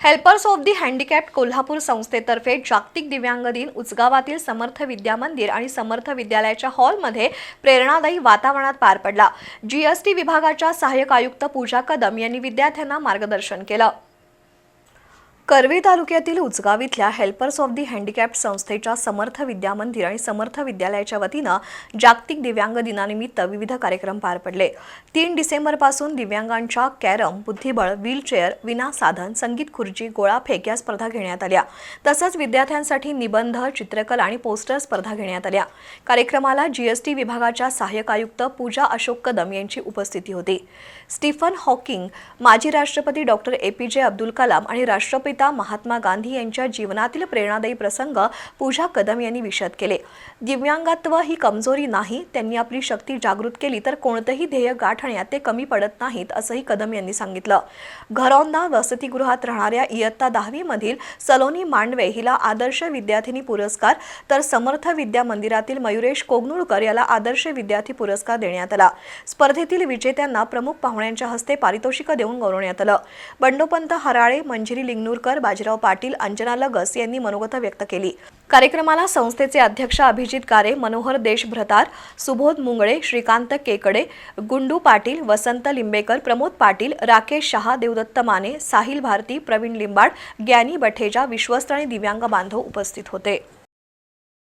Helpers of the handicapped Kolhapur संस्थेतर्फे जागतिक दिव्यांग दिन उचगावातील समर्थ विद्या मंदिर आणि समर्थ विद्यालयाच्या हॉलमध्ये प्रेरणादायी वातावरणात पार पडला. जीएसटी विभागाच्या सहाय्यक आयुक्त पूजा कदम यांनी विद्यार्थ्यांना मार्गदर्शन केलं. करवी तालुक्यातील उचगाव इथल्या हेल्पर्स ऑफ दी हँडिकॅप संस्थेच्या समर्थ विद्या मंदिर आणि समर्थ विद्यालयाच्या वतीनं जागतिक दिव्यांग दिनानिमित्त विविध कार्यक्रम पार पडले. तीन डिसेंबरपासून दिव्यांगांच्या कॅरम बुद्धिबळ व्हीलचेअर विना साधन संगीत खुर्ची गोळाफेक या स्पर्धा घेण्यात आल्या. तसंच विद्यार्थ्यांसाठी निबंध चित्रकला आणि पोस्टर स्पर्धा घेण्यात आल्या. कार्यक्रमाला जीएसटी विभागाच्या सहाय्यक आयुक्त पूजा अशोक कदम यांची उपस्थिती होती. स्टीफन हॉकिंग माजी राष्ट्रपती डॉक्टर ए पी जे अब्दुल कलाम आणि राष्ट्रपती महात्मा गांधी यांच्या जीवनातील प्रेरणादायी प्रसंग पूजा कदम यांनी विशद केले. दिव्यांगत्व ही कमजोरी नाही त्यांनी आपली शक्ती जागृत केली तर कोणतंही ध्येय गाठण्यात ते कमी पडत नाहीत असंही कदम यांनी सांगितलं. घरौंदा वसतिगृहात राहणाऱ्या इयत्ता दहावीमधील सलोनी मांडवे हिला आदर्श विद्यार्थिनी पुरस्कार तर समर्थ विद्या मंदिरातील मयुरेश कोगनुळकर याला आदर्श विद्यार्थी पुरस्कार देण्यात आला. स्पर्धेतील विजेत्यांना प्रमुख पाहुण्यांच्या हस्ते पारितोषिक देऊन गौरवण्यात आलं. बंडोपंत हराळे मंजिरी लिंगनूरकर बाजीराव पाटील अंजना लगस यांनी मनोगत व्यक्त केली. कार्यक्रमाला संस्थेचे अध्यक्ष अभिजित कारे मनोहर देशभ्रतार सुबोध मुंगळे श्रीकांत केकडे गुंडू पाटील वसंत लिंबेकर प्रमोद पाटील राकेश शहा देवदत्त माने साहिल भारती प्रवीण लिंबाड ग्यानी बठेजा विश्वस्त आणि दिव्यांग बांधव उपस्थित होते.